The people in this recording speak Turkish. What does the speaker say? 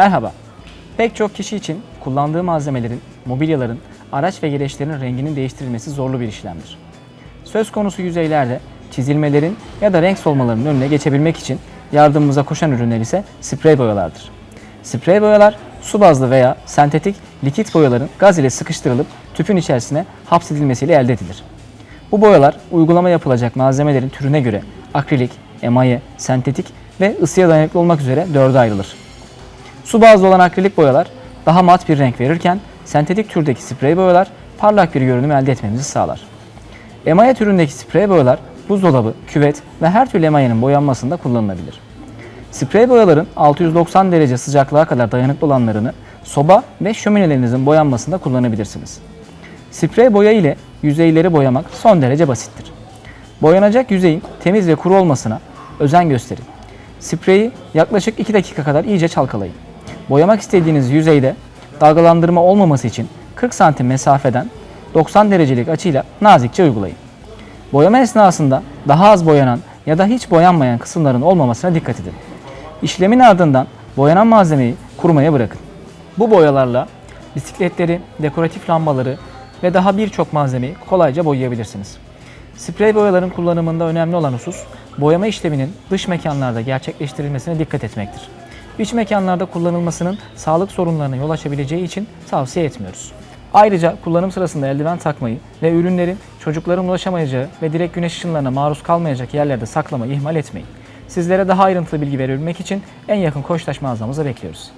Merhaba. Pek çok kişi için kullandığı malzemelerin, mobilyaların, araç ve gereçlerin renginin değiştirilmesi zorlu bir işlemdir. Söz konusu yüzeylerde çizilmelerin ya da renk solmalarının önüne geçebilmek için yardımımıza koşan ürünler ise sprey boyalardır. Sprey boyalar su bazlı veya sentetik likit boyaların gaz ile sıkıştırılıp tüpün içerisine hapsedilmesiyle elde edilir. Bu boyalar uygulama yapılacak malzemelerin türüne göre akrilik, emaye, sentetik ve ısıya dayanıklı olmak üzere dörde ayrılır. Su bazlı olan akrilik boyalar daha mat bir renk verirken sentetik türdeki sprey boyalar parlak bir görünüm elde etmemizi sağlar. Emaye türündeki sprey boyalar buzdolabı, küvet ve her türlü emayenin boyanmasında kullanılabilir. Sprey boyaların 690 derece sıcaklığa kadar dayanıklı olanlarını soba ve şöminelerinizin boyanmasında kullanabilirsiniz. Sprey boya ile yüzeyleri boyamak son derece basittir. Boyanacak yüzeyin temiz ve kuru olmasına özen gösterin. Spreyi yaklaşık 2 dakika kadar iyice çalkalayın. Boyamak istediğiniz yüzeyde dalgalandırma olmaması için 40 santim mesafeden 90 derecelik açıyla nazikçe uygulayın. Boyama esnasında daha az boyanan ya da hiç boyanmayan kısımların olmamasına dikkat edin. İşlemin ardından boyanan malzemeyi kurumaya bırakın. Bu boyalarla bisikletleri, dekoratif lambaları ve daha birçok malzemeyi kolayca boyayabilirsiniz. Sprey boyaların kullanımında önemli olan husus, boyama işleminin dış mekanlarda gerçekleştirilmesine dikkat etmektir. İç mekanlarda kullanılmasının sağlık sorunlarına yol açabileceği için tavsiye etmiyoruz. Ayrıca kullanım sırasında eldiven takmayı ve ürünlerin çocukların ulaşamayacağı ve direkt güneş ışınlarına maruz kalmayacak yerlerde saklamayı ihmal etmeyin. Sizlere daha ayrıntılı bilgi verebilmek için en yakın Koçtaş mağazamıza bekliyoruz.